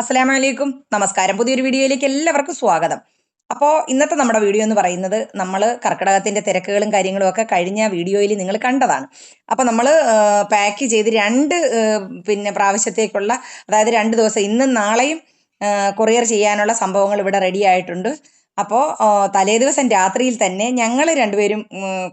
അസ്സലാമു അലൈക്കും നമസ്കാരം. പുതിയൊരു വീഡിയോയിലേക്ക് എല്ലാവർക്കും സ്വാഗതം. അപ്പോൾ ഇന്നത്തെ നമ്മുടെ വീഡിയോ എന്ന് പറയുന്നത് നമ്മൾ കർക്കിടകത്തിന്റെ തിരക്കുകളും കാര്യങ്ങളും ഒക്കെ കഴിഞ്ഞ വീഡിയോയിൽ നിങ്ങൾ കണ്ടതാണ്. അപ്പോൾ നമ്മൾ പാക്ക് ചെയ്ത് രണ്ട് പിന്നെ പ്രാവശ്യത്തേക്കുള്ള അതായത് രണ്ട് ദിവസം ഇന്നും നാളെയും കൊറിയർ ചെയ്യാനുള്ള സംഭവങ്ങൾ ഇവിടെ റെഡി ആയിട്ടുണ്ട്. അപ്പോൾ തലേദിവസം രാത്രിയിൽ തന്നെ ഞങ്ങൾ രണ്ടുപേരും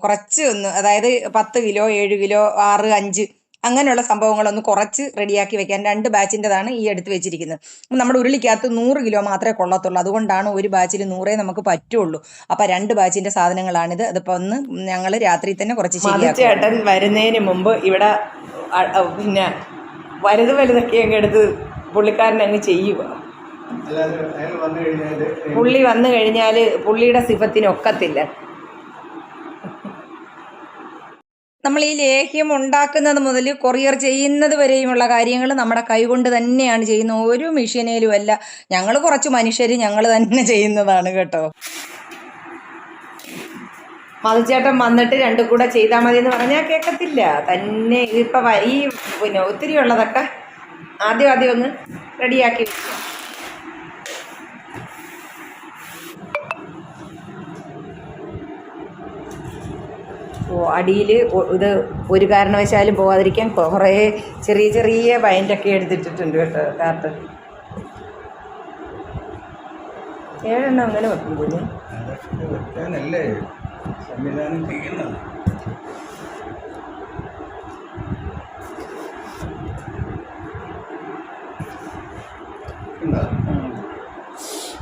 കുറച്ച് ഒന്ന് അതായത് പത്ത് കിലോ ഏഴ് കിലോ ആറ് അഞ്ച് അങ്ങനെയുള്ള സംഭവങ്ങളൊന്ന് കുറച്ച് റെഡിയാക്കി വെക്കാൻ രണ്ട് ബാച്ചിന്റെതാണ് ഈ എടുത്ത് വെച്ചിരിക്കുന്നത്. അപ്പം നമ്മുടെ ഉരുളിക്കകത്ത് നൂറ് കിലോ മാത്രമേ കൊള്ളത്തുള്ളൂ. അതുകൊണ്ടാണ് ഒരു ബാച്ചിൽ നൂറേ നമുക്ക് പറ്റുള്ളൂ. അപ്പം രണ്ട് ബാച്ചിന്റെ സാധനങ്ങളാണിത്. അതിപ്പോൾ ഒന്ന് ഞങ്ങൾ രാത്രി തന്നെ കുറച്ച് ശരിയാക്കും. ചേട്ടൻ വരുന്നതിന് മുമ്പ് ഇവിടെ പിന്നെ വലുത് വലുതൊക്കെ അങ്ങ് എടുത്ത് പുള്ളിക്കാരൻ അങ്ങ് ചെയ്യുക. പുള്ളി വന്നു കഴിഞ്ഞാൽ പുള്ളിയുടെ സിഫത്തിന് നമ്മൾ ഈ ലേഹ്യം ഉണ്ടാക്കുന്നത് മുതൽ കൊറിയർ ചെയ്യുന്നത് വരെയുമുള്ള കാര്യങ്ങൾ നമ്മുടെ കൈകൊണ്ട് തന്നെയാണ് ചെയ്യുന്നത്. ഒരു മെഷീനേലും അല്ല. ഞങ്ങൾ കുറച്ച് മനുഷ്യർ ഞങ്ങൾ തന്നെ ചെയ്യുന്നതാണ് കേട്ടോ. മധുചേട്ടൻ വന്നിട്ട് രണ്ടും കൂടെ ചെയ്താൽ മതി എന്ന് പറഞ്ഞാൽ കേൾക്കത്തില്ല തന്നെ ഇതിപ്പോൾ ഈ പിന്നെ ഒത്തിരി ഉള്ളതൊക്കെ ആദ്യം ആദ്യം ഒന്ന് റെഡിയാക്കി വെക്കുക അടിയിൽ ഇത് ഒരു കാരണവശാലും പോകാതിരിക്കാൻ കുറേ ചെറിയ ചെറിയ ബൈൻഡൊക്കെ എടുത്തിട്ടിട്ടുണ്ട് കേട്ടോ കാർട്ട് ഏഴെണ്ണം അങ്ങനെ വെക്കും കുഞ്ഞ് സംവിധാനം ചെയ്യുന്നത് ഉണ്ടോ? ആ, ആ,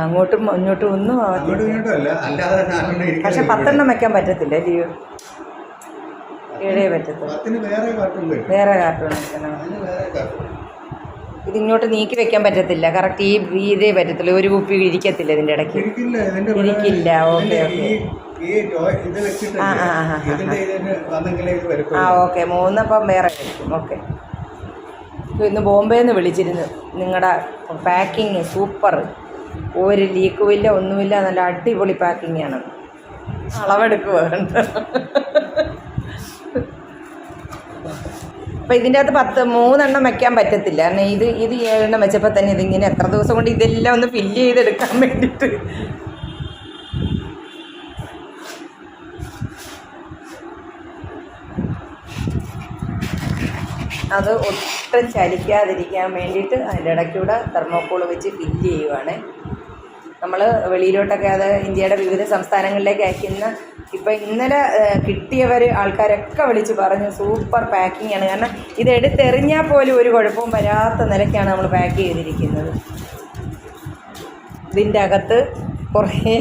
അങ്ങോട്ടും ഇങ്ങോട്ടും ഒന്നും പക്ഷെ പത്തെണ്ണം വെക്കാൻ പറ്റത്തില്ല ലീവ് ഏഴേ പറ്റത്തുള്ളൂ വേറെ കാർട്ടൂൺ വെക്കണം. ഇതിങ്ങോട്ട് നീക്കി വെക്കാൻ പറ്റത്തില്ല. കറക്റ്റ് ഈ ഇതേ പറ്റത്തില്ല ഒരു കുപ്പി ഇരിക്കത്തില്ല ഇതിന്റെ ഇടയ്ക്ക്. ഇരിക്കില്ല. ഓക്കെ ഓക്കെ ആ, ആ, ഓക്കെ മൂന്നപ്പം വേറെ കഴിക്കും ഓക്കെ ഇന്ന് ബോംബെന്ന് വിളിച്ചിരുന്നു. നിങ്ങളുടെ പാക്കിങ് സൂപ്പർ ഒരു ലീക്കും ഇല്ല ഒന്നുമില്ല നല്ല അടിപൊളി പാക്കിംഗ് ആണ്. അളവെടുക്കുക അപ്പം ഇതിന്റെ അകത്ത് പത്ത് മൂന്നെണ്ണം വെക്കാൻ പറ്റത്തില്ല. കാരണം ഇത് ഇത് ഏഴെണ്ണം വെച്ചപ്പോൾ തന്നെ ഇതിങ്ങനെ എത്ര ദിവസം കൊണ്ട് ഇതെല്ലാം ഒന്ന് ഫില്ല് ചെയ്തെടുക്കാൻ വേണ്ടിയിട്ട് അത് ഒട്ടും ചലിക്കാതിരിക്കാൻ വേണ്ടിയിട്ട് അതിന്റെ ഇടയ്ക്കൂടെ തെർമോക്കോൾ വെച്ച് ഫില്ല് ചെയ്യുവാണ്. നമ്മൾ വെളിയിലോട്ടൊക്കെ അത് ഇന്ത്യയുടെ വിവിധ സംസ്ഥാനങ്ങളിലേക്ക് അയക്കുന്ന ഇപ്പം ഇന്നലെ കിട്ടിയവർ ആൾക്കാരൊക്കെ വിളിച്ച് പറഞ്ഞു സൂപ്പർ പാക്കിംഗ് ആണ്. കാരണം ഇത് എടുത്തെറിഞ്ഞാൽ പോലും ഒരു കുഴപ്പവും വരാത്ത നിലയ്ക്കാണ് നമ്മൾ പാക്ക് ചെയ്തിരിക്കുന്നത്. ഇതിന്റെ അകത്ത് കുറേ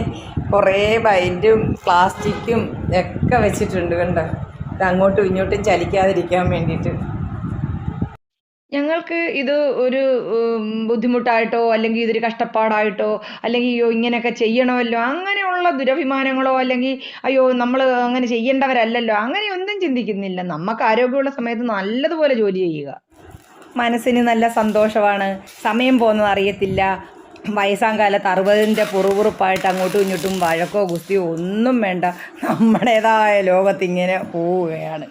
കുറേ ബൈൻഡും പ്ലാസ്റ്റിക്കും ഒക്കെ വെച്ചിട്ടുണ്ട് കണ്ടോ? ഇത് അങ്ങോട്ടും ഇങ്ങോട്ടും ചലിക്കാതിരിക്കാൻ വേണ്ടിയിട്ട്. ഞങ്ങൾക്ക് ഇത് ഒരു ബുദ്ധിമുട്ടായിട്ടോ അല്ലെങ്കിൽ ഇതൊരു കഷ്ടപ്പാടായിട്ടോ അല്ലെങ്കിൽ അയ്യോ ഇങ്ങനെയൊക്കെ ചെയ്യണമല്ലോ അങ്ങനെയുള്ള ദുരഭിമാനങ്ങളോ അല്ലെങ്കിൽ അയ്യോ നമ്മൾ അങ്ങനെ ചെയ്യേണ്ടവരല്ലല്ലോ അങ്ങനെയൊന്നും ചിന്തിക്കുന്നില്ല. നമുക്ക് ആരോഗ്യമുള്ള സമയത്ത് നല്ലതുപോലെ ജോലി ചെയ്യുക. മനസ്സിന് നല്ല സന്തോഷമാണ്. സമയം പോകുന്നത് അറിയത്തില്ല. വയസ്സാം കാലത്ത് അറുപതിന്റെ പുറുപുറുപ്പായിട്ട് അങ്ങോട്ടും ഇങ്ങോട്ടും വഴക്കോ ഗുസ്തിയോ ഒന്നും വേണ്ട. നമ്മുടേതായ ലോകത്തിങ്ങനെ പോവുകയാണ്.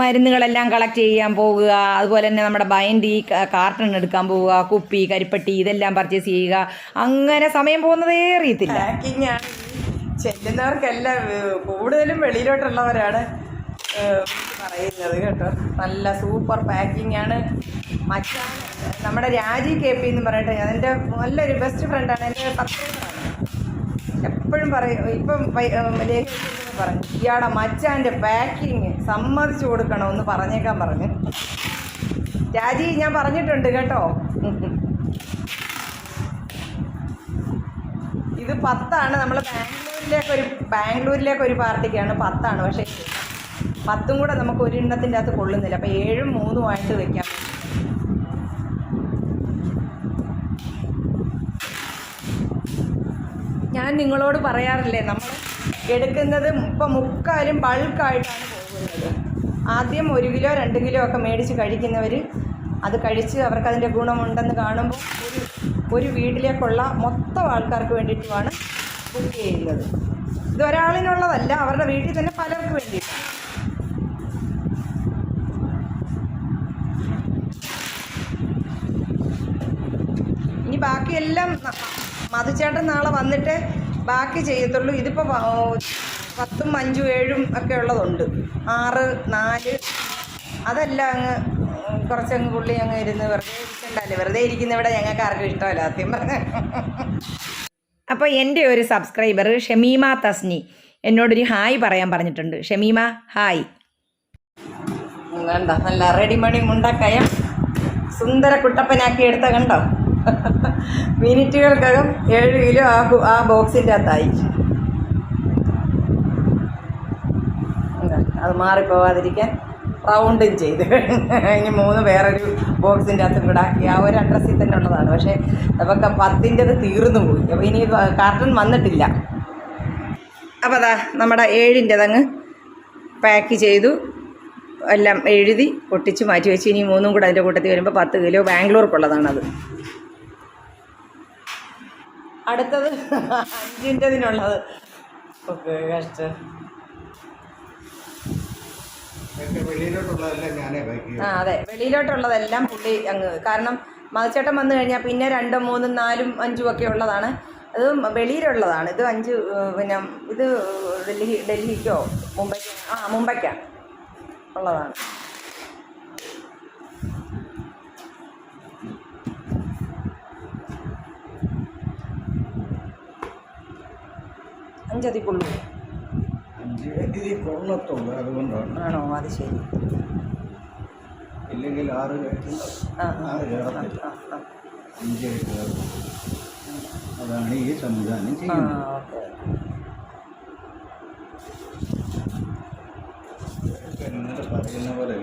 മരുന്നുകളെല്ലാം കളക്ട് ചെയ്യാൻ പോവുക. അതുപോലെ തന്നെ നമ്മുടെ ബൈൻഡി കാർട്ടൺ എടുക്കാൻ പോവുക കുപ്പി കരിപ്പട്ടി ഇതെല്ലാം പർച്ചേസ് ചെയ്യുക. അങ്ങനെ സമയം പോകുന്നതേ അറിയത്തില്ല. ചെല്ലുന്നവർക്കെല്ലാം കൂടുതലും വെളിയിലോട്ടുള്ളവരാണ് പറയുന്നത് കേട്ടോ. നല്ല സൂപ്പർ പാക്കിംഗ് ആണ്. മച്ചാൻ നമ്മുടെ രാജി കെ പി എന്ന് പറഞ്ഞിട്ട് എന്റെ നല്ലൊരു ബെസ്റ്റ് ഫ്രണ്ടാണ് എന്റെ സബ്സ്ക്രൈബറാണ് എപ്പോഴും പറയും ഇപ്പം പറഞ്ഞു. ഇയാളെ മച്ചാന്റെ പാക്കിങ് സമ്മതിച്ചു കൊടുക്കണമെന്ന് പറഞ്ഞേക്കാൻ പറഞ്ഞു. രാജി ഞാൻ പറഞ്ഞിട്ടുണ്ട് കേട്ടോ. ഇത് പത്താണ്. നമ്മൾ ബാംഗ്ലൂരിലേക്ക് ഒരു ബാംഗ്ലൂരിലേക്ക് ഒരു പാർട്ടിക്കാണ് പത്താണ്. പക്ഷേ പത്തും കൂടെ നമുക്ക് ഒരു എണ്ണത്തിന്റെ അകത്ത് കൊള്ളുന്നില്ല. അപ്പോൾ ഏഴും മൂന്നുമായിട്ട് വെക്കാം. ഞാൻ നിങ്ങളോട് പറയാറില്ലേ നമ്മൾ എടുക്കുന്നത് ഇപ്പം മുക്കാലും ബൾക്കായിട്ടാണ് പോകുന്നത്. ആദ്യം ഒരു കിലോ രണ്ട് കിലോ ഒക്കെ മേടിച്ച് കഴിക്കുന്നവർ അത് കഴിച്ച് അവർക്ക് അതിന്റെ ഗുണമുണ്ടെന്ന് കാണുമ്പോൾ ഒരു ഒരു വീട്ടിലേക്കുള്ള മൊത്തം ആൾക്കാർക്ക് വേണ്ടിയിട്ടുമാണ് ബുക്ക് ചെയ്യുന്നത്. ഇത് ഒരാളിനുള്ളതല്ല അവരുടെ വീട്ടിൽ തന്നെ പലർക്ക് വേണ്ടിയിട്ടാണ്. ഇനി ബാക്കിയെല്ലാം മധുചേട്ടൻ നാളെ വന്നിട്ട് ബാക്കി ചെയ്യത്തുള്ളൂ. ഇതിപ്പോൾ പത്തും അഞ്ചും ഏഴും ഒക്കെ ഉള്ളതുണ്ട്. ആറ് നാല് അതെല്ലാം അങ്ങ് കുറച്ചങ്ങ് പുള്ളി അങ്ങ് ഇരുന്ന് വെറുതെ ഇരിക്കണ്ടല്ലേ? വെറുതെ ഇരിക്കുന്ന ഇവിടെ ഞങ്ങൾക്ക് ആർക്കും ഇഷ്ടമല്ല സത്യം പറഞ്ഞ. അപ്പോൾ എന്റെ ഒരു സബ്സ്ക്രൈബർ ഷമീമ തസ്നി എന്നോടൊരു ഹായ് പറയാൻ പറഞ്ഞിട്ടുണ്ട്. ഷമീമ ഹായ്. വേണ്ട നല്ല റെഡിമണി മുണ്ടക്കയം സുന്ദര കുട്ടപ്പനാക്കി എടുത്ത കണ്ടോ? മിനിറ്റുകൾക്കകം ഏഴ് കിലോ ആ ആ ബോക്സിന്റെ അകത്തായി. അത് മാറിപ്പോവാതിരിക്കാൻ റൗണ്ടും ചെയ്ത്. ഇനി മൂന്ന് വേറൊരു ബോക്സിന്റെ അകത്തും കൂടെ ആക്കി. ആ ഒരു അഡ്രസ്സിൽ തന്നെ ഉള്ളതാണ്. പക്ഷേ നമുക്ക് പത്തിന്റെത് തീർന്നു പോയി. അപ്പോൾ ഇനി കാർട്ടൺ വന്നിട്ടില്ല. അപ്പോൾ അതാ നമ്മുടെ ഏഴിന്റെതങ്ങ് പാക്ക് ചെയ്തു. എല്ലാം എഴുതി പൊട്ടിച്ച് മാറ്റി വെച്ച്. ഇനി മൂന്നും കൂടെ അതിന്റെ കൂട്ടത്തിൽ വരുമ്പോൾ പത്ത് കിലോ ബാംഗ്ലൂർക്കുള്ളതാണത്. അടുത്തത് അഞ്ചിന്റെതിനുള്ളത്. ഓക്കെ കഷ്ടം ആ അതെ. വെളിയിലോട്ടുള്ളതെല്ലാം പുള്ളി അങ്ങ് കാരണം മതച്ചേട്ടൻ വന്നു കഴിഞ്ഞാൽ പിന്നെ രണ്ടും മൂന്നും നാലും അഞ്ചും ഒക്കെ ഉള്ളതാണ്. അത് വെളിയിലുള്ളതാണ്. ഇത് അഞ്ച് പിന്നെ ഇത് ഡൽഹി ഡൽഹിക്കോ? മുംബൈക്കോ? ആ മുംബൈക്കാണ് ഉള്ളതാണ്. അഞ്ചതി കൊള്ളു കൊള്ളത്തുള്ളൂ അതുകൊണ്ടാണ്. ആണോ? അത് ശരി. ഇല്ലെങ്കിൽ ആറ് അഞ്ച് അതാണ് ഈ സംവിധാനം ചെയ്യുന്നത്. പറയുന്ന പോലെ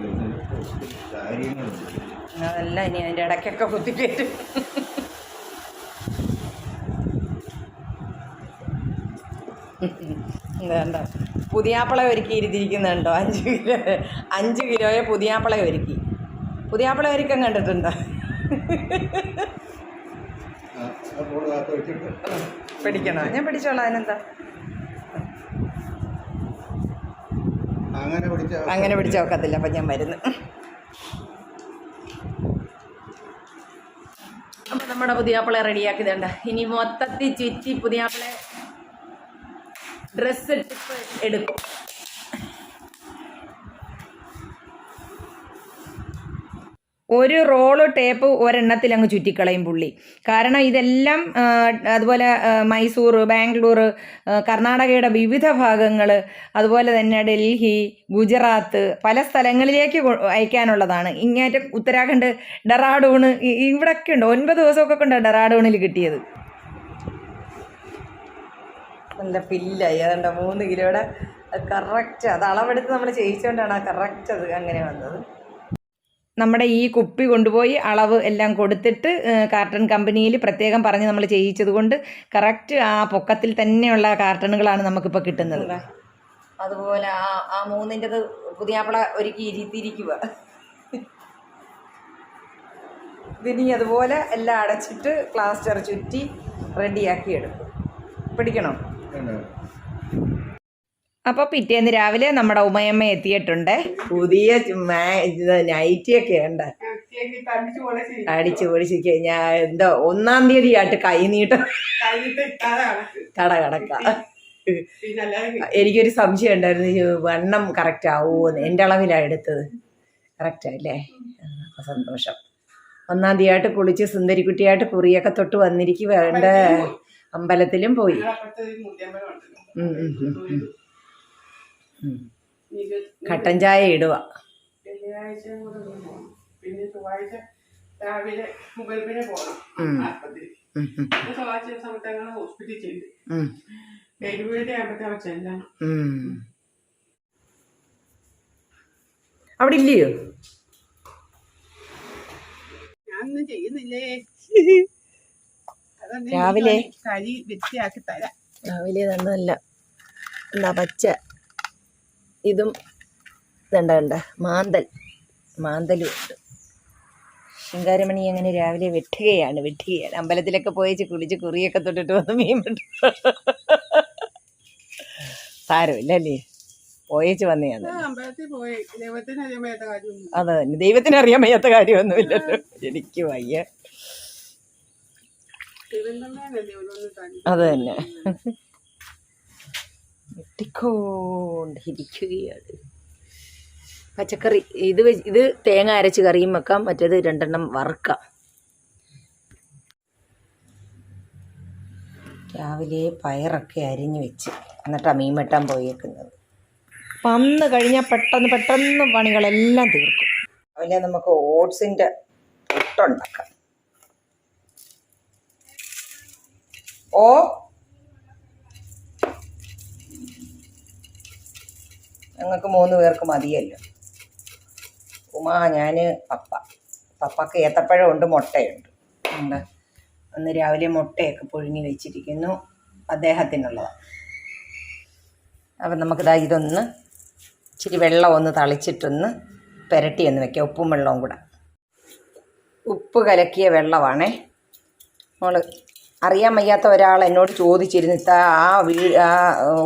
കാര്യങ്ങളുണ്ട് അതെല്ലാം ഇനി അതിന്റെ ഇടയ്ക്കൊക്കെ കുത്തിക്കയറ്റും വേണ്ട. പുതിയാപ്പിള ഒരുക്കി ഇരുത്തിയിരിക്കുന്നുണ്ടോ? അഞ്ച് കിലോ അഞ്ച് കിലോയെ പുതിയാപ്പിള ഒരുക്കി. പുതിയാപ്പിള ഒരുക്കം കണ്ടിട്ടുണ്ടോ? പിടിക്കണോ? ഞാൻ പിടിച്ചോളാം അതിനെന്താ? അങ്ങനെ പിടിച്ച ഒക്കത്തില്ല അപ്പം ഞാൻ വരുന്നു. അപ്പം നമ്മുടെ പുതിയാപ്പിളെ റെഡിയാക്കിയതുണ്ട്. ഇനി മൊത്തത്തിൽ ചുറ്റി പുതിയാപ്പിളെ ഡ്രസ്സ് എടുക്കും. ഒരു റോൾ ടേപ്പ് ഒരെണ്ണത്തിൽ അങ്ങ് ചുറ്റിക്കളയും പുള്ളി. കാരണം ഇതെല്ലാം അതുപോലെ മൈസൂർ ബാംഗ്ലൂർ കർണാടകയുടെ വിവിധ ഭാഗങ്ങൾ അതുപോലെ തന്നെ ഡൽഹി ഗുജറാത്ത് പല സ്ഥലങ്ങളിലേക്ക് അയക്കാനുള്ളതാണ്. ഇങ്ങേറ്റം ഉത്തരാഖണ്ഡ് ഡെറാഡൂണ് ഇവിടെയൊക്കെ ഉണ്ട്. ഒൻപത് ദിവസമൊക്കെ കൊണ്ട് ഡെറാഡൂണിൽ കിട്ടിയത്. നല്ല ഫില്ലായി അതുകൊണ്ട് മൂന്ന് കിലോയുടെ കറക്റ്റ് അത് അളവെടുത്ത് നമ്മൾ ചെയ്യിച്ചുകൊണ്ടാണ് ആ കറക്റ്റ് അത് അങ്ങനെ വന്നത് നമ്മുടെ ഈ കുപ്പി കൊണ്ടുപോയി അളവ് എല്ലാം കൊടുത്തിട്ട് കാർട്ടൺ കമ്പനിയിൽ പ്രത്യേകം പറഞ്ഞ് നമ്മൾ ചെയ്യിച്ചത് കൊണ്ട് കറക്റ്റ് ആ പൊക്കത്തിൽ തന്നെയുള്ള കാർട്ടണുകളാണ് നമുക്കിപ്പോൾ കിട്ടുന്നത്? അതുപോലെ ആ ആ മൂന്നിന്റെത് പുതിയാപ്പിള ഒരുക്കി ഇരുത്തിയിരിക്കുക ഇനി അതുപോലെ എല്ലാം അടച്ചിട്ട് പ്ലാസ്റ്റർ ചുറ്റി റെഡിയാക്കി എടുക്കും പിടിക്കണം. അപ്പോൾ പിറ്റേന്ന് രാവിലെ നമ്മുടെ ഉമയമ്മ എത്തിയിട്ടുണ്ട്. പുതിയ നൈറ്റിയൊക്കെ ഉണ്ട്. അടിച്ചു പൊളിച്ച് ഞാൻ എന്തോ ഒന്നാം തീയതി ആയിട്ട് കൈ നീട്ടം കട കടക്ക. എനിക്കൊരു സംശയം ഉണ്ടായിരുന്നു. വണ്ണം കറക്റ്റ് ആവുമോന്ന് എന്റെ അളവിലാണ് എടുത്തത്. കറക്റ്റ് അല്ലേ സന്തോഷം. ഒന്നാം തീയതി ആയിട്ട് കുളിച്ച് സുന്ദരിക്കുട്ടിയായിട്ട് കുറിയൊക്കെ തൊട്ട് വന്നിരിക്കുക വേണ്ട അമ്പലത്തിലും പോയി. കട്ടൻ ചായ ഇടുക പിന്നെ ചൊവ്വാഴ്ച രാവിലെ മുകളിൽ പോകണം ഉം. ആസ്പത്രി ഉം, ഉം, ചൊവ്വാഴ്ച സമയത്ത് ഞങ്ങൾ ഹോസ്പിറ്റലിൽ ചെല്ലും. ഉം, എഴുപേഴ് ആകുമ്പോഴത്തേക്ക് ചെല്ലണം അവിടെ ഇല്ലയോ? ഞാനൊന്നും ചെയ്യുന്നില്ലേ? അതൊന്നും രാവിലെ? കരി വൃത്തിയാക്കി തരാം. രാവിലെ തന്നല്ല എന്താ പച്ച? ഇതും ഇതണ്ട കണ്ട മാന്തൽ. മാന്തലും ഉണ്ട്. ശിങ്കാരമണി അങ്ങനെ രാവിലെ വെട്ടുകയാണ് വെട്ടുകയാണ്. അമ്പലത്തിലൊക്കെ പോയി കുളിച്ച് കുറിയൊക്കെ തൊട്ടിട്ട് വന്ന് മീൻ വെട്ടു സാരമില്ല അല്ലേ പോയേച്ച് വന്നെയാണ് അത് തന്നെ ദൈവത്തിന് അറിയാൻ വയ്യാത്ത കാര്യമൊന്നുമില്ലല്ലോ. എനിക്ക് വയ്യ. അത് തന്നെ. വെട്ടിക്കൊണ്ടിരിക്കുകയാണ് പച്ചക്കറി ഇത് ഇത് തേങ്ങ അരച്ച് കറിയും വെക്കാം മറ്റേത് രണ്ടെണ്ണം വറുക്കാം. രാവിലെ പയറൊക്കെ അരിഞ്ഞു വെച്ച് എന്നിട്ടാണ് മീൻ വെട്ടാൻ പോയേക്കുന്നത്. വന്ന് കഴിഞ്ഞാൽ പെട്ടെന്ന് പെട്ടെന്ന് പണികളെല്ലാം തീർക്കും. രാവിലെ നമുക്ക് ഓട്സിന്റെ പുട്ടുണ്ടാക്കാം. ഓ ഞങ്ങൾക്ക് മൂന്ന് പേർക്ക് മതിയല്ലോ. ഉമാ ഞാൻ പപ്പ. പപ്പക്ക് ഏത്തപ്പഴമുണ്ട് മുട്ടയുണ്ട്. ഉണ്ട്. അന്ന് രാവിലെ മുട്ടയൊക്കെ പുഴുങ്ങി വെച്ചിരിക്കുന്നു. അദ്ദേഹത്തിനുള്ളതാണ് അപ്പം നമുക്കിതാ ഇതൊന്ന് ഇച്ചിരി വെള്ളം ഒന്ന് തളിച്ചിട്ടൊന്ന് പുരട്ടി ഒന്ന് വെക്കാം. ഉപ്പും വെള്ളവും കൂടെ. ഉപ്പ് കലക്കിയ വെള്ളമാണേ. നമ്മൾ അറിയാൻ വയ്യാത്ത ഒരാൾ എന്നോട് ചോദിച്ചിരുന്നു ആ വീ ആ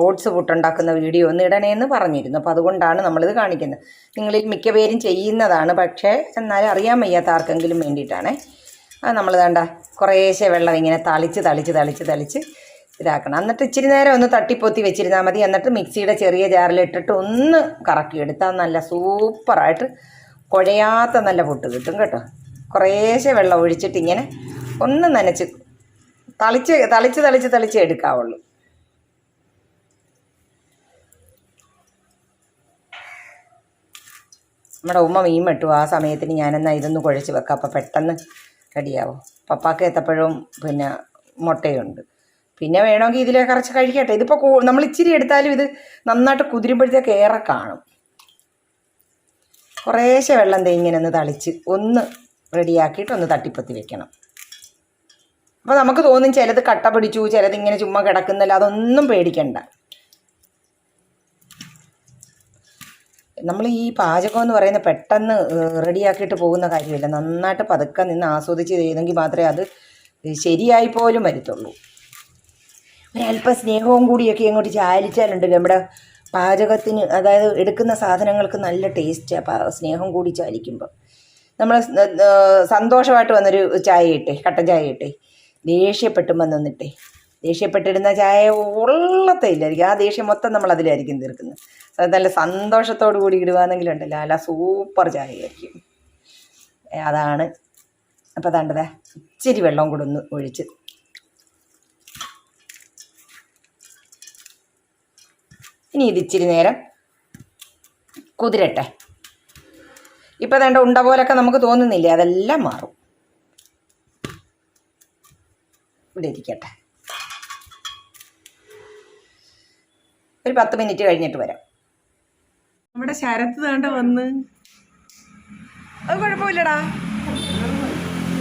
ഓട്സ് പുട്ടുണ്ടാക്കുന്ന വീഡിയോ ഒന്ന് ഇടണേന്ന് പറഞ്ഞിരുന്നു. അപ്പോൾ അതുകൊണ്ടാണ് നമ്മളിത് കാണിക്കുന്നത്. നിങ്ങളിൽ മിക്ക പേരും ചെയ്യുന്നതാണ്. പക്ഷേ എന്നാലും അറിയാൻ വയ്യാത്ത ആർക്കെങ്കിലും വേണ്ടിയിട്ടാണേ. നമ്മൾ വേണ്ട കുറേശ്ശെ വെള്ളം ഇങ്ങനെ തളിച്ച് തളിച്ച് തളിച്ച് തളിച്ച് ഇതാക്കണം. എന്നിട്ട് ഇച്ചിരി നേരം ഒന്ന് തട്ടിപ്പൊത്തി വെച്ചിരുന്നാൽ മതി. എന്നിട്ട് മിക്സിയുടെ ചെറിയ ജാറിലിട്ടിട്ട് ഒന്ന് കറക്കിയെടുത്താൽ നല്ല സൂപ്പറായിട്ട് കുഴയാത്ത നല്ല പൊട്ട് കിട്ടും കേട്ടോ. കുറേശ്ശെ വെള്ളം ഒഴിച്ചിട്ട് ഇങ്ങനെ ഒന്ന് നനച്ച് തളിച്ച് തളിച്ച് തളിച്ച് തളിച്ച് എടുക്കാവുള്ളൂ. നമ്മുടെ ഉമ്മ മീൻ വെട്ടു. ആ സമയത്തിന് ഞാനെന്നാ ഇതൊന്ന് കുഴച്ച് വെക്കാം. അപ്പോൾ പെട്ടെന്ന് റെഡിയാവും. പപ്പാക്ക് എത്തപ്പോഴും പിന്നെ മുട്ടയുണ്ട്. പിന്നെ വേണമെങ്കിൽ ഇതിലെ കുറച്ച് കഴിക്കട്ടെ. ഇതിപ്പോൾ നമ്മൾ ഇച്ചിരി എടുത്താലും ഇത് നന്നായിട്ട് കുതിരുമ്പോഴത്തേക്ക് ഏറെ കാണും. കുറേശ്ശെ വെള്ളം ദേ ഇങ്ങനെ ഒന്ന് തളിച്ച് ഒന്ന് റെഡിയാക്കിയിട്ട് ഒന്ന് തട്ടിപ്പൊത്തി വെക്കണം. അപ്പോൾ നമുക്ക് തോന്നും ചിലത് കട്ട പിടിച്ചു ചിലത് ഇങ്ങനെ ചുമ്മാ കിടക്കുന്നില്ല. അതൊന്നും പേടിക്കണ്ട. നമ്മൾ ഈ പാചകം എന്ന് പറയുന്നത് പെട്ടെന്ന് റെഡിയാക്കിയിട്ട് പോകുന്ന കാര്യമില്ല. നന്നായിട്ട് പതുക്കെ നിന്ന് ആസ്വദിച്ച് ചെയ്തെങ്കിൽ മാത്രമേ അത് ശരിയായി പോലും വരത്തുള്ളൂ. ഒരല്പം സ്നേഹവും കൂടിയൊക്കെ അങ്ങോട്ട് ചാലിച്ചാലുണ്ട് നമ്മുടെ പാചകത്തിന് അതായത് എടുക്കുന്ന സാധനങ്ങൾക്ക് നല്ല ടേസ്റ്റാണ് സ്നേഹം കൂടി ചാലിക്കുമ്പോൾ നമ്മൾ സന്തോഷമായിട്ട് വന്നൊരു ചായ ഇട്ടേ കട്ടൻ ചായ ഇട്ടേ. ദേഷ്യപ്പെട്ടുമ്പോൾ നിന്നിട്ടേ. ദേഷ്യപ്പെട്ടിരുന്ന ചായ ഉള്ളത്തയില്ലായിരിക്കും ആ ദേഷ്യം മൊത്തം നമ്മൾ അതിലായിരിക്കും തീർക്കുന്നത്. അത് നല്ല സന്തോഷത്തോടു കൂടി ഇടുവാണെങ്കിലുണ്ടല്ലോ അല്ല സൂപ്പർ ചായ ആയിരിക്കും അതാണ്. അപ്പോൾ അതാണ്ടത് ഇച്ചിരി വെള്ളം കൂടെ ഒന്ന് ഒഴിച്ച്. ഇനി ഇത് ഇച്ചിരി നേരം കുതിരട്ടെ. ഇപ്പം അതേണ്ട ഉണ്ട പോലൊക്കെ നമുക്ക് തോന്നുന്നില്ലേ? അതെല്ലാം മാറും. ഇവിടെ ഇരിക്കട്ടെ ഒരു പത്ത് മിനിറ്റ് കഴിഞ്ഞിട്ട് വരാം. നമ്മുടെ ശരത്ത് വേണ്ട വന്ന്. അത് കുഴപ്പമില്ലടാ.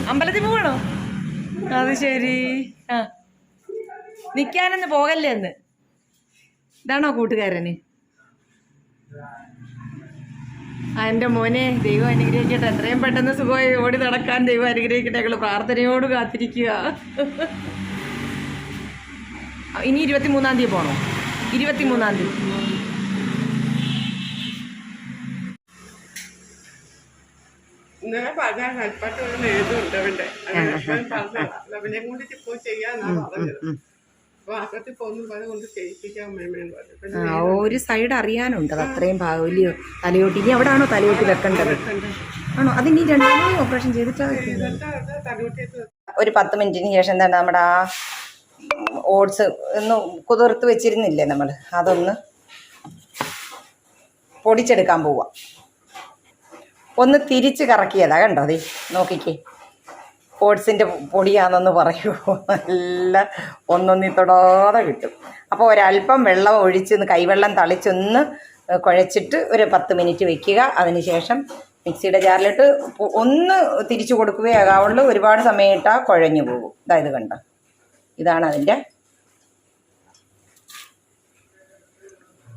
അമ്പലത്തിൽ പോകണോ അത് ശരി. ആ. നിൽക്കാനൊന്ന് പോകല്ലേ എന്ന് ഇതാണോ കൂട്ടുകാരന്? എന്റെ മോനെ ദൈവം അനുഗ്രഹിക്കട്ടെ. എത്രയും പെട്ടെന്ന് സുഖമായി ഓടി നടക്കാൻ ദൈവം അനുഗ്രഹിക്കട്ടെ. ഞങ്ങൾ പ്രാർത്ഥനയോട് കാത്തിരിക്കുക. ഇനി ഇരുപത്തി മൂന്നാം തീയതി പോകണോ ഇരുപത്തി മൂന്നാം തീയതി. ഇന്നലെ പറഞ്ഞ ഒരു എഴുതുണ്ട് അവന്റെ. കൂടി പോയി ചെയ്യാന്നാ പറഞ്ഞത്. കൊണ്ട് പറഞ്ഞു. ആ ഒരു സൈഡ് അറിയാനുണ്ട് അത് അത്രയും ഭാ- വലിയ തലയോട്ടി. ഇനി അവിടെ ആണോ തലയോട്ടി വെക്കേണ്ടത്? ആണോ? അതിനി രണ്ടാമത് ഓപ്പറേഷൻ ചെയ്തിട്ടാ? ഒരു പത്ത് മിനിറ്റിന് ശേഷം എന്താണ് നമ്മുടെ ആ ഓട്സ് ഒന്ന് കുതിർത്ത് വെച്ചിരുന്നില്ലേ നമ്മൾ അതൊന്ന് പൊടിച്ചെടുക്കാൻ പോവാം. ഒന്ന് തിരിച്ച് കറക്കിയതാ കണ്ടോ? അതെ നോക്കിക്കേ. ഓട്സിന്റെ പൊടിയാണെന്ന് പറയൂ നല്ല ഒന്നൊന്നി തൊടാതെ കിട്ടും. അപ്പോൾ ഒരല്പം വെള്ളം ഒഴിച്ച് കൈവെള്ളം തളിച്ചൊന്ന് കുഴച്ചിട്ട് ഒരു പത്ത് മിനിറ്റ് വെക്കുക. അതിനുശേഷം മിക്സിയുടെ ജാറിലിട്ട് പൊ- ഒന്ന് തിരിച്ചു കൊടുക്കുകയേ ആകാവുള്ളൂ. ഒരുപാട് സമയം ഇട്ടാൽ കുഴഞ്ഞു പോകും. ഇതായത് കണ്ട? ഇതാണ് അതിന്റെ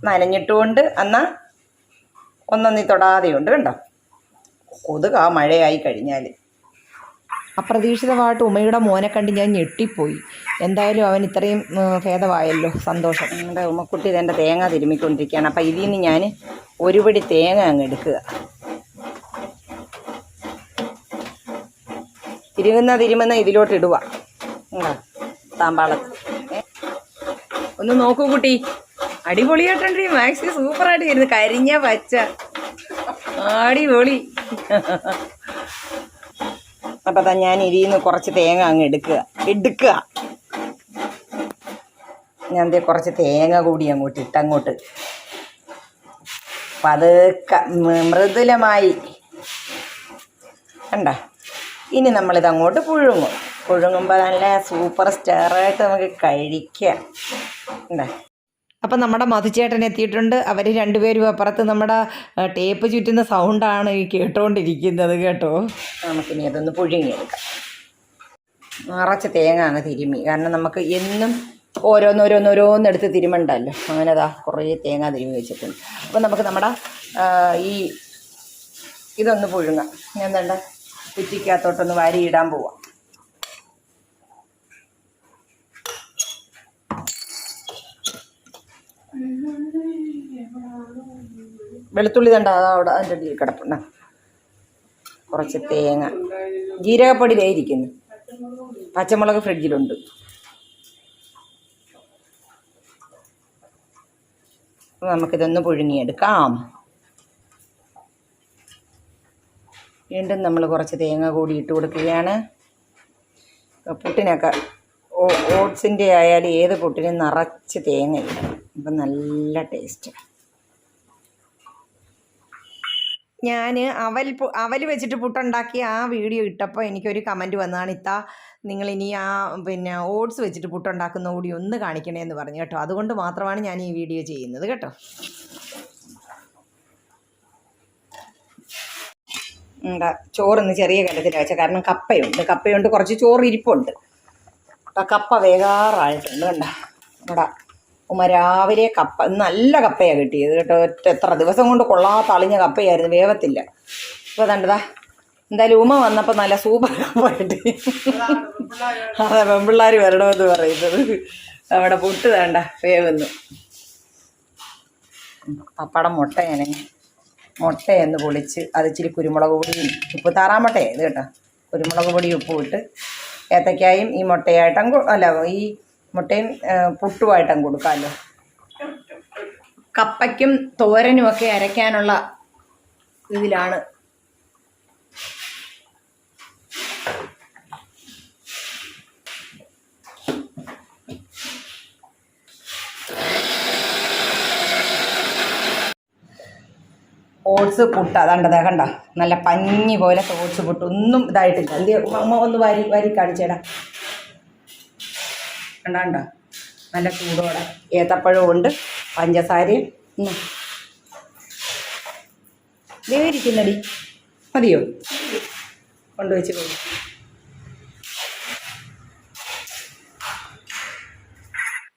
നനഞ്ഞിട്ടുകൊണ്ട്. എന്നാൽ ഒന്നൊന്നി തൊടാതെയുണ്ട്. കണ്ടോ? കൊതുക് മഴയായി കഴിഞ്ഞാൽ അപ്രതീക്ഷിതമായിട്ട് ഉമ്മയുടെ മോനെ കണ്ട് ഞാൻ ഞെട്ടിപ്പോയി. എന്തായാലും അവൻ ഇത്രയും ഭേദമായല്ലോ സന്തോഷം. നമ്മുടെ ഉമ്മക്കുട്ടി ഇതെന്റെ തേങ്ങ തിരുമ്മിക്കൊണ്ടിരിക്കുകയാണ്. അപ്പം ഇതിൽ നിന്ന് ഞാൻ ഒരുപടി തേങ്ങ അങ്ങ് എടുക്കുക. തിരുമുന്ന തിരുമുന്ന ഇതിലോട്ട് ഇടുക. താമ്പാളത്ത് താമ്പാളം ഒന്ന് നോക്കൂ കുട്ടി. അടിപൊളിയായിട്ടുണ്ട് മാക്സി. സൂപ്പറായിട്ട് വരുന്നത് കരിഞ്ഞ പച്ച. അടിപൊളി. അപ്പൊ തന്നെ ഞാൻ ഇതിന്ന് കുറച്ച് തേങ്ങ അങ്ങ് എടുക്കുക. എടുക്കുക. ഞാൻ ദേ കുറച്ച് തേങ്ങ കൂടി അങ്ങോട്ട് ഇട്ടങ്ങോട്ട് പതുക്കെ മൃദുലമായി. കണ്ട? ഇനി നമ്മളിത് അങ്ങോട്ട് പുഴുങ്ങും. പുഴുങ്ങുമ്പോൾ നല്ല സൂപ്പർ സ്റ്റാറായിട്ട് നമുക്ക് കഴിക്കാം. കണ്ട? അപ്പം നമ്മുടെ മധുചേട്ടൻ എത്തിയിട്ടുണ്ട്. അവർ രണ്ടുപേരും അപ്പുറത്ത് നമ്മുടെ ടേപ്പ് ചുറ്റുന്ന സൗണ്ടാണ് ഈ കേട്ടോണ്ടിരിക്കുന്നത് കേട്ടോ. നമുക്കിനി അതൊന്ന് പുഴുങ്ങിയെടുക്കാം. നിറച്ച് തേങ്ങ ആണ് തിരുമി. കാരണം നമുക്ക് എന്നും ഓരോന്നോരോന്നോരോന്ന് എടുത്ത് തിരുമണ്ടല്ലോ. അങ്ങനെ അതാ കുറേ തേങ്ങ തിരുമി വെച്ചിട്ടുണ്ട്. അപ്പം നമുക്ക് നമ്മുടെ ഈ ഇതൊന്ന് പുഴുങ്ങാം. ഞാൻ എന്താ കുറ്റിക്കകത്തോട്ടൊന്ന് വാരിയിടാൻ പോവാം. വെളുത്തുള്ളി തണ്ട അവിടെ അതിന്റെ അടിയിൽ കിടപ്പുണ്ട. കുറച്ച് തേങ്ങ. ജീരകപ്പൊടി വേയിരിക്കുന്നു പച്ചമുളക് ഫ്രിഡ്ജിലുണ്ട്. നമുക്കിതൊന്ന് പുഴുങ്ങിയെടുക്കാം. വീണ്ടും നമ്മൾ കുറച്ച് തേങ്ങ കൂടി ഇട്ട് കൊടുക്കുകയാണ്. പുട്ടിനൊക്കെ ഓട്സിന്റെ ആയാലും ഏത് പുട്ടിനും നിറച്ച് തേങ്ങ അപ്പം നല്ല ടേസ്റ്റ്. ഞാൻ അവൽ അവൽ വെച്ചിട്ട് പുട്ടുണ്ടാക്കിയ ആ വീഡിയോ ഇട്ടപ്പോൾ എനിക്കൊരു കമന്റ് വന്നതാണ് ഇത്ത ഇനി ആ പിന്നെ ഓട്സ് വെച്ചിട്ട് പുട്ടുണ്ടാക്കുന്ന കൂടി ഒന്ന് കാണിക്കണേ എന്ന് പറഞ്ഞു കേട്ടോ. അതുകൊണ്ട് മാത്രമാണ് ഞാൻ ഈ വീഡിയോ ചെയ്യുന്നത് കേട്ടോ. എന്താ ചോറിന്ന് ചെറിയ കണ്ടത്തിൽ വെച്ച. കാരണം കപ്പയുണ്ട്. കപ്പയുണ്ട് കുറച്ച് ചോറ് ഇരിപ്പുണ്ട് അപ്പം കപ്പ വേകാറായിട്ടുണ്ട് കണ്ട. ഇവിടെ ഉമ്മ രാവിലെ കപ്പ നല്ല കപ്പയാണ് കിട്ടിയത് കേട്ടോ. ഒറ്റ എത്ര ദിവസം കൊണ്ട് കൊള്ളാത്ത അളിഞ്ഞ കപ്പയായിരുന്നു വേവത്തില്ല. ഇപ്പോൾ കണ്ടതാ എന്തായാലും ഉമ്മ വന്നപ്പോൾ നല്ല സൂപ്പർ കപ്പായിട്ട് അതെ പെൺപിള്ളേർ വരണമെന്ന് പറയുന്നത്. അവിടെ പുട്ട് വേണ്ട വേവെന്ന്. പപ്പടം മുട്ടയാണ്. മുട്ടയെന്ന് പൊളിച്ച് അത് ഇച്ചിരി കുരുമുളക് പൊടിയും ഉപ്പ് താറാമുട്ടയാണ് ഇത് കേട്ടോ. കുരുമുളക് പൊടിയും ഉപ്പ് ഇട്ട് ഏത്തക്കായും ഈ മുട്ടയായിട്ടും അല്ല ഈ മുട്ടയും പുട്ടുമായിട്ടും കൊടുക്കാമല്ലോ. കപ്പയ്ക്കും തോരനും ഒക്കെ അരയ്ക്കാനുള്ള ഇതിലാണ്. ഓട്സ് പുട്ട് അതാണ്ടത് കണ്ട? നല്ല പഞ്ഞി പോലെ ഓട്സ് പുട്ട്. ഒന്നും ഇതായിട്ടില്ല. എന്ത് അമ്മ ഒന്ന് വാരി വാരി കാണിച്ചേടാ. കണ്ട കണ്ടോ നല്ല ചൂടോടെ. ഏത്തപ്പഴവും ഉണ്ട് പഞ്ചസാരയും. ദേ മതിയോ? കൊണ്ടുവച്ച് പോയി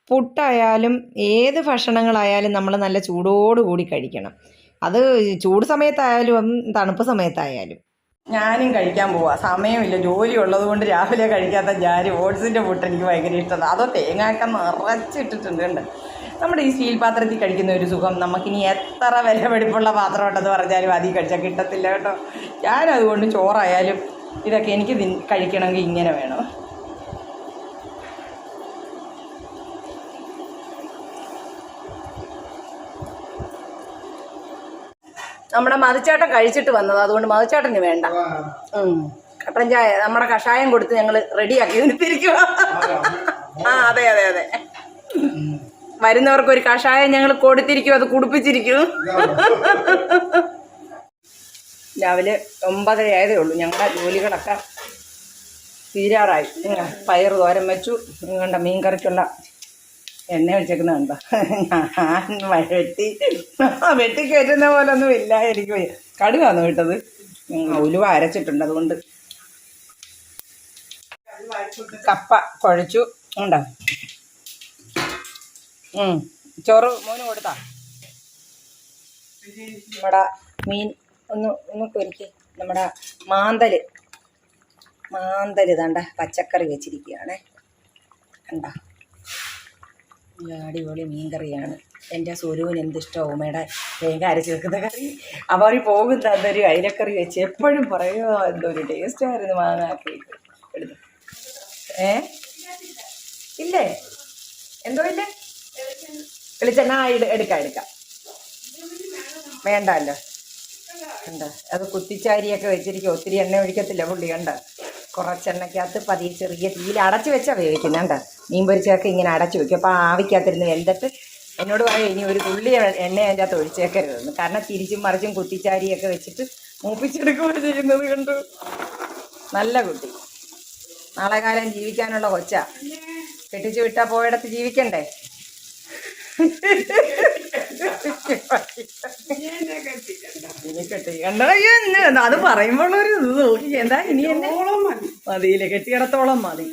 പുട്ടായാലും ഏത് ഭക്ഷണങ്ങളായാലും നമ്മൾ നല്ല ചൂടോടുകൂടി കഴിക്കണം. അത് ചൂട് സമയത്തായാലും തണുപ്പ് സമയത്തായാലും. ഞാനും കഴിക്കാൻ പോവാ. സമയമില്ല. ജോലി ഉള്ളത് കൊണ്ട് രാവിലെ കഴിക്കാത്ത ഞാൻ ഓട്സിന്റെ പുട്ട് എനിക്ക് ഭയങ്കര ഇഷ്ടമാണ്. അതോ തേങ്ങാക്ക നിറച്ചിട്ടിട്ടുണ്ട് കണ്ട്? നമ്മുടെ ഈ സ്റ്റീൽ പാത്രത്തിൽ കഴിക്കുന്ന ഒരു സുഖം നമുക്കിനി എത്ര വില വെടിപ്പുള്ള പാത്രം ഉണ്ടെന്ന് പറഞ്ഞാലും അതിൽ കഴിച്ചാൽ കിട്ടത്തില്ല കേട്ടോ. ഞാനതുകൊണ്ട് ചോറായാലും ഇതൊക്കെ എനിക്ക് കഴിക്കണമെങ്കിൽ ഇങ്ങനെ വേണം. നമ്മുടെ മതിച്ചേട്ടൻ കഴിച്ചിട്ട് വന്നത്. അതുകൊണ്ട് മതിച്ചേട്ടന് വേണ്ട. കട്ടൻ ചായ നമ്മുടെ കഷായം കൊടുത്ത് ഞങ്ങൾ റെഡിയാക്കി. തിരിക്കുക ആ അതെ അതെ അതെ. വരുന്നവർക്ക് ഒരു കഷായം ഞങ്ങൾ കൊടുത്തിരിക്കും. അത് കുടിപ്പിച്ചിരിക്കും. രാവിലെ ഒമ്പതര ആയതേ ഉള്ളൂ. ഞങ്ങളുടെ ജോലികളൊക്കെ തീരാറായി. പയർ തോരൻ വെച്ചു. കണ്ട മീൻ കറിക്കുള്ള എണ്ണ ഒഴിച്ചേക്കുന്നുണ്ടോ ഞാൻ വെട്ടി വെട്ടി കയറ്റുന്ന പോലെ ഒന്നും ഇല്ല എനിക്ക് കടുവാന്ന് വിട്ടത് ഉലുവ അരച്ചിട്ടുണ്ട് അതുകൊണ്ട്. കപ്പ കുഴച്ചു. ഉണ്ടോ. ചോറ് മോന് കൊടുത്താ? നമ്മുടെ മീൻ ഒന്ന് ഒന്ന് പൊരിക്ക്. നമ്മുടെ മാന്തൽ മാന്തൽ ഇതാണ്ട പച്ചക്കറി വെച്ചിരിക്കുകയാണേ. കണ്ട? അടിപൊളി മീൻ കറിയാണ് എന്റെ സുരുവിന് എന്തിഷ്ടം ഉമ്മയുടെ തേങ്ങ അരച്ച് വെക്കുന്ന കറി. അവർ പോകും തന്നൊരു അയിലക്കറി വെച്ച്. എപ്പോഴും പറയുമോ എന്തൊരു ടേസ്റ്റായിരുന്നു മാങ്ങാക്കി. എടുത്ത്. ഏ? ഇല്ലേ? എന്തോ ഇല്ലേ? വെളിച്ചെണ്ണ എടുക്കാം എടുക്കാം. വേണ്ടല്ലോ. കണ്ട? അത് കുത്തിച്ചാരിയൊക്കെ വെച്ചിരിക്കും. ഒത്തിരി എണ്ണ ഒഴിക്കത്തില്ല പുള്ളി കണ്ട? കുറച്ചെണ്ണയ്ക്കകത്ത് പതിയെ ചെറിയ തീയിൽ അടച്ചു വെച്ചാൽ വേവിക്കുന്നത് കണ്ട? മീൻ പൊരിച്ചൊക്കെ ഇങ്ങനെ അടച്ചു വെക്കും. അപ്പോൾ ആവിക്കകത്തിരുന്ന് വെന്തിട്ട് എന്നോട് പറയും ഇനി ഒരു തുള്ളി എണ്ണ അതിന്റെ അകത്ത് ഒഴിച്ചേക്കരുതെന്ന്. കാരണം തിരിച്ചും മറിച്ചും കുത്തിച്ചാരിയൊക്കെ വെച്ചിട്ട് മൂപ്പിച്ചെടുക്കുകയാണ് ചെയ്യുന്നത് കണ്ടു. നല്ല കുട്ടി. നാളെ കാലം ജീവിക്കാനുള്ള കൊച്ച. കെട്ടിച്ചു വിട്ടാൽ പോയിടത്ത് ജീവിക്കണ്ടേ? എന്നെ അത് പറയുമ്പോൾ ഒരു ഇത് നോക്കി. എന്താ ഇനി എന്നെ? മതിയില്ലേ? കെട്ടിയിടത്തോളം മതി.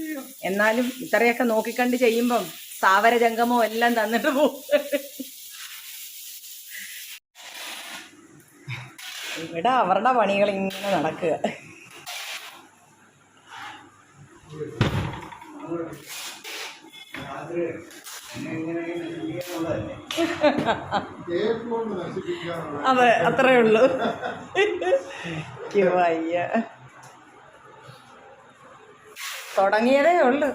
എന്നാലും ഇത്രയൊക്കെ നോക്കിക്കണ്ട് ചെയ്യുമ്പം സ്ഥാവര ജംഗമോ എല്ലാം തന്നിട്ട് പോകും ഇവിടെ അവരുടെ പണികൾ ഇങ്ങനെ നടക്കുക. അതെ അത്രേ ഉള്ളൂ. വയ്യ. തുടങ്ങിയതേ ഉള്ളു.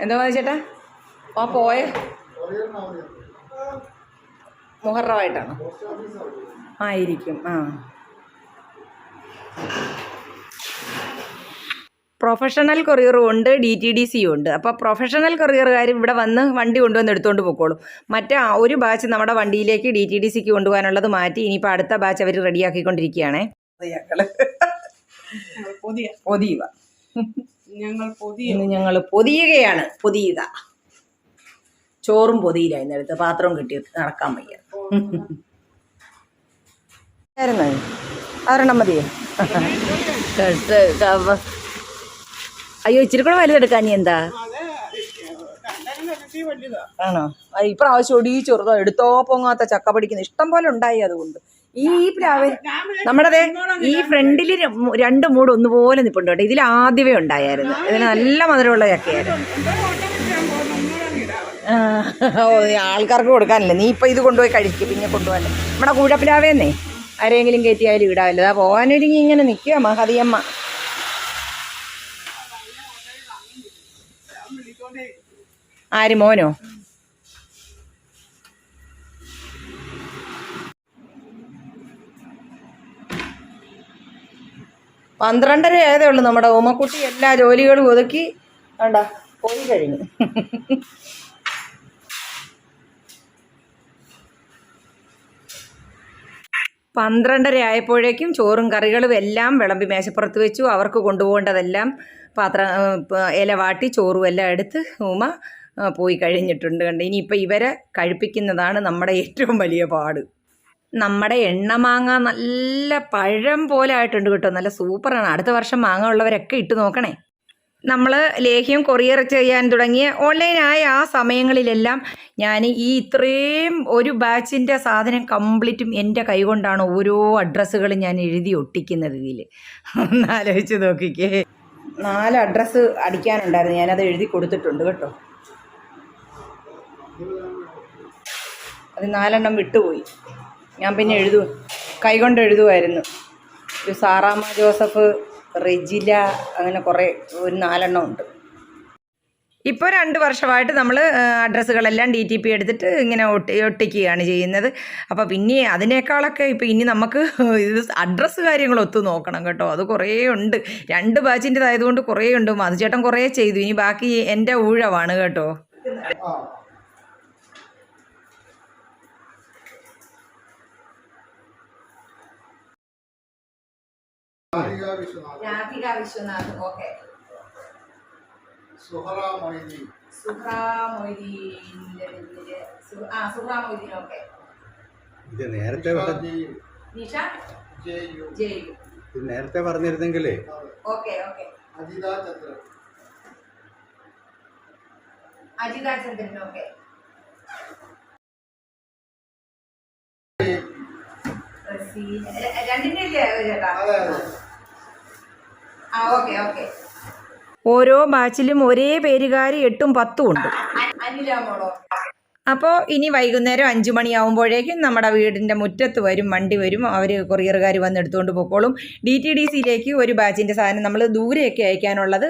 എന്താ ചേട്ടാ? ആ പോയ. മുഹറായിട്ടാണ് ആയിരിക്കും ആ. പ്രൊഫഷണൽ കൊറിയറും ഉണ്ട് ഡി ടി ഡി സിയും ഉണ്ട്. അപ്പോൾ പ്രൊഫഷണൽ കൊറിയറുകാർ ഇവിടെ വന്ന് വണ്ടി കൊണ്ടുവന്ന് എടുത്തുകൊണ്ട് പൊക്കോളും. മറ്റേ ആ ഒരു ബാച്ച് നമ്മുടെ വണ്ടിയിലേക്ക് ഡി ടി ഡി സിക്ക് കൊണ്ടുപോകാനുള്ളത് മാറ്റി ഇനിയിപ്പോൾ അടുത്ത ബാച്ച് അവർ റെഡിയാക്കിക്കൊണ്ടിരിക്കുകയാണേ. പുതിയ. പൊതിയുക. ഞങ്ങൾ പുതിയ ഇന്ന് ഞങ്ങൾ പൊതിയുകയാണ്. പൊതിയുക. ചോറും പൊതിയില്ല ഇന്നെടുത്ത്. പാത്രം കിട്ടി നടക്കാൻ വയ്യ. ആയിരുന്നോ? അതൊരെണ്ണം മതിയോ? അയ്യോ ഇച്ചിരി കൂടെ വലുതെടുക്കാൻ നീ എന്താ? ആണോ? ഇപ്രാവശ്യം ഒടി ചെറുതോ എടുത്തോ പൊങ്ങാത്ത ചക്ക പിടിക്കുന്ന ഇഷ്ടം പോലെ ഉണ്ടായി അതുകൊണ്ട്. ഈ പ്ലാവിൽ നമ്മുടെ ഈ ഫ്രണ്ടിൽ രണ്ട് മൂട് ഒന്നുപോലെ നിപ്പുണ്ട് കേട്ടോ. ഇതിൽ ആദ്യമേ ഉണ്ടായിരുന്നു ഇതിന് നല്ല മധുരമുള്ള ചക്കയായിരുന്നു. ആൾക്കാർക്ക് കൊടുക്കാനല്ലേ? നീ ഇപ്പൊ ഇത് കൊണ്ടുപോയി കഴിക്കും പിന്നെ കൊണ്ടുപോകാനല്ലേ? നമ്മുടെ കൂഴപ്പിലാവേന്നേ. ആരെങ്കിലും കയറ്റിയാലും ഇടാമല്ലോ. അതാ പോകാനൊരുങ്ങി ഇങ്ങനെ നിൽക്കുക മഹതിയമ്മ. ആര് മോനോ? പന്ത്രണ്ടര ആയതേ ഉള്ളൂ നമ്മുടെ ഓമക്കുട്ടി എല്ലാ ജോലികളും ഒതുക്കി. വേണ്ട പോയി കഴിഞ്ഞു. പന്ത്രണ്ടര ആയപ്പോഴേക്കും ചോറും കറികളും എല്ലാം വിളമ്പി മേശപ്പുറത്ത് വെച്ചു. അവർക്ക് കൊണ്ടുപോകേണ്ടതെല്ലാം പാത്രം ഇല വാട്ടി ചോറും എല്ലാം എടുത്ത് ഉമ ആ, പോയി കഴിഞ്ഞിട്ടുണ്ട് കണ്ട്? ഇനിയിപ്പോൾ ഇവരെ കഴിപ്പിക്കുന്നതാണ് നമ്മുടെ ഏറ്റവും വലിയ പാട്. നമ്മുടെ എണ്ണ മാങ്ങ നല്ല പഴം പോലെ ആയിട്ടുണ്ട് കേട്ടോ. നല്ല സൂപ്പറാണ്. അടുത്ത വർഷം മാങ്ങ ഉള്ളവരൊക്കെ ഇട്ട് നോക്കണേ. നമ്മൾ ലേഹ്യം കൊറിയർ ചെയ്യാൻ തുടങ്ങിയ ഓൺലൈനായ ആ സമയങ്ങളിലെല്ലാം ഞാൻ ഈ ഇത്രയും ഒരു ബാച്ചിന്റെ സാധനം കംപ്ലീറ്റും എന്റെ കൈകൊണ്ടാണ് ഓരോ അഡ്രസ്സുകളും ഞാൻ എഴുതി ഒട്ടിക്കുന്നത് ഇതിൽ ഒന്ന് ആലോചിച്ച് നോക്കിക്കേ. നാല് അഡ്രസ്സ് അടിക്കാനുണ്ടായിരുന്നു. ഞാനത് എഴുതി കൊടുത്തിട്ടുണ്ട് കേട്ടോ. അത് നാലെണ്ണം വിട്ടുപോയി. ഞാൻ പിന്നെ എഴുതു കൈകൊണ്ട് എഴുതുമായിരുന്നു ഒരു സാറാമ്മ ജോസഫ് റെജില അങ്ങനെ കുറേ ഒരു നാലെണ്ണം ഉണ്ട്. ഇപ്പോൾ രണ്ട് വർഷമായിട്ട് നമ്മൾ അഡ്രസ്സുകളെല്ലാം ഡി ടി പി എടുത്തിട്ട് ഇങ്ങനെ ഒട്ടി ഒട്ടിക്കുകയാണ് ചെയ്യുന്നത്. അപ്പോൾ പിന്നെ അതിനേക്കാളൊക്കെ ഇപ്പോൾ ഇനി നമുക്ക് ഇത് അഡ്രസ്സ് കാര്യങ്ങൾ ഒത്തു നോക്കണം കേട്ടോ. അത് കുറേ ഉണ്ട്. രണ്ട് ബാച്ചിന്റെതായതുകൊണ്ട് കുറേ ഉണ്ട്. മധുചേട്ടൻ കുറേ ചെയ്തു. ഇനി ബാക്കി എന്റെ ഊഴമാണ് കേട്ടോ. രാധിക വിശ്വനാഥ്. ഓക്കെ. സുഹറ മൊയ്തി സുഹ്റാ മൊയ്തീന്റെ പേര് സു- ആ സുഹ്റാ മൊയ്തീൻ ഓക്കെ. ഇത് നേരത്തെ നിഷ? ജയു ജയു ഇത് നേരത്തെ പറഞ്ഞിരുന്നെങ്കിലേ. Okay okay. Ajitha Chandran. Ajitha Chandran okay. രണ്ടിന്റെ ഇല്ലേ ചേട്ടാ അതെ അതെ ആ ഓക്കെ ഓക്കെ ഓരോ ബാച്ചിലും ഒരേ പേരുകാരി എട്ടും പത്തും ഉണ്ട്. അനില മോളോ? അപ്പോൾ ഇനി വൈകുന്നേരം അഞ്ചു മണിയാവുമ്പോഴേക്കും നമ്മുടെ വീടിന്റെ മുറ്റത്ത് വരും വണ്ടി വരും. അവർ കൊറിയറുകാർ വന്ന് എടുത്തുകൊണ്ട് പോയിക്കോളും ഡി ടി ഡി സിയിലേക്ക് ഒരു ബാച്ചിന്റെ സാധനം നമ്മൾ ദൂരെയൊക്കെ അയക്കാനുള്ളത്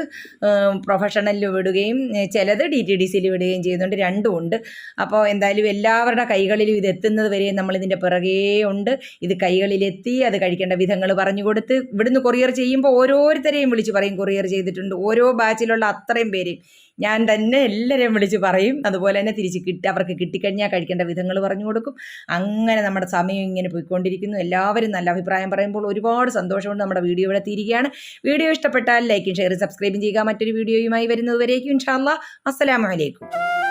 പ്രൊഫഷണലിൽ വിടുകയും ചിലത് ഡി ടി ഡി സിയിൽ വിടുകയും ചെയ്യുന്നുണ്ട്. രണ്ടും ഉണ്ട്. അപ്പോൾ എന്തായാലും എല്ലാവരുടെ കൈകളിലും ഇത് എത്തുന്നത് വരെ നമ്മളിതിന്റെ പിറകേ ഉണ്ട്. ഇത് കൈകളിലെത്തി അത് കഴിക്കേണ്ട വിധങ്ങൾ പറഞ്ഞു കൊടുത്ത് ഇവിടുന്ന് കൊറിയർ ചെയ്യുമ്പോൾ ഓരോരുത്തരെയും വിളിച്ച് പറയും. കൊറിയർ ചെയ്തിട്ടുണ്ട്. ഓരോ ബാച്ചിലുള്ള അത്രയും പേരെയും. ഞാൻ തന്നെ എല്ലാവരെയും വിളിച്ച് പറയും. അതുപോലെ തന്നെ തിരിച്ച് കിട്ടി. അവർക്ക് കിട്ടിക്കഴിഞ്ഞാൽ കഴിക്കേണ്ട വിധങ്ങൾ പറഞ്ഞു കൊടുക്കും. അങ്ങനെ നമ്മുടെ സമയം ഇങ്ങനെ പോയിക്കൊണ്ടിരിക്കുന്നു. എല്ലാവരും നല്ല അഭിപ്രായം പറയുമ്പോൾ ഒരുപാട് സന്തോഷമുണ്ട് നമ്മുടെ വീഡിയോ ഇവിടെ തീരുകയാണ്. വീഡിയോ ഇഷ്ടപ്പെട്ടാൽ ലൈക്കും ഷെയറും സബ്സ്ക്രൈബും ചെയ്യുക. മറ്റൊരു വീഡിയോയുമായി വരുന്നതുവരേക്കും ഇൻഷാല്ലാ അസ്സലാമു അലൈക്കും.